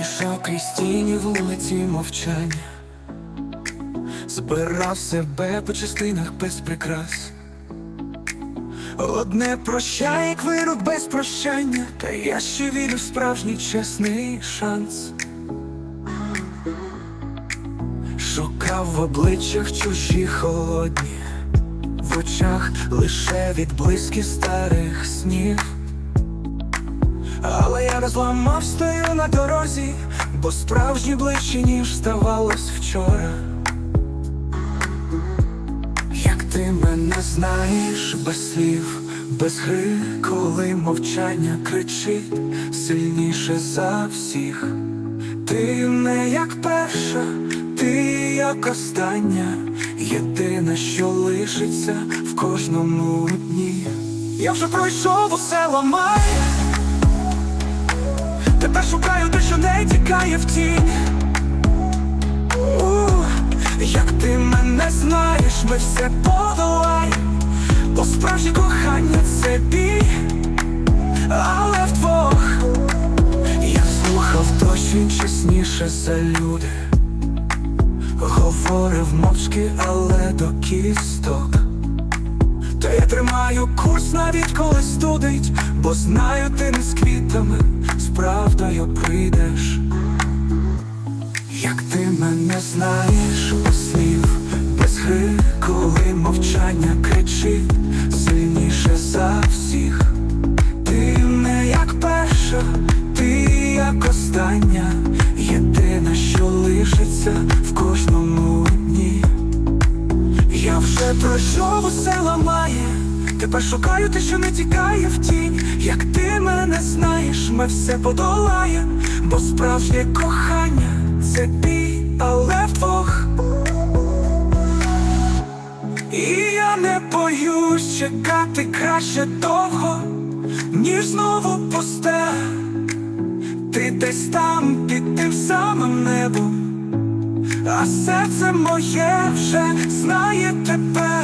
йшов крізь тіні вулиці мовчання, збирав себе по частинах без прикрас. Одне прощай, як вирок без прощання, та я ще вірю в справжній чесний шанс. Шукав в обличчях чужі холодні, в очах лише відблиски старих снів. Але розламав, стою на дорозі, бо справжні ближче, ніж здавалось вчора. Як ти мене знаєш без слів, без гри, коли мовчання кричить сильніше за всіх. Ти не як перша, ти як остання, єдина, що лишиться в кожному дні. Я вже пройшов усе ламає. Не в тінь. Як ти мене знаєш, ми все подолаємо. Бо справжнє кохання це бій, але вдвох Я слухав дощ, він чесніше за люди. Говорив мовчки, але до кісток. Та я тримаю курс навіть коли студить, бо знаю, ти не з квітами, з правдою прийдеш. Ти мене знаєш слів, без гри, коли мовчання кричить сильніше за всіх. Ти не як перша, ти як остання, єдина, що лишиться в кожному дні. Я вже пройшов усе ламає, тепер шукаю те, що не тікає в тінь. Як ти мене знаєш, ми все подолаєм, бо справжнє кохання це бій, але вдвох. І я не боюсь чекати краще довго, ніж знову пусте. Ти десь там під тим самим небом. А серце моє вже знає тебе,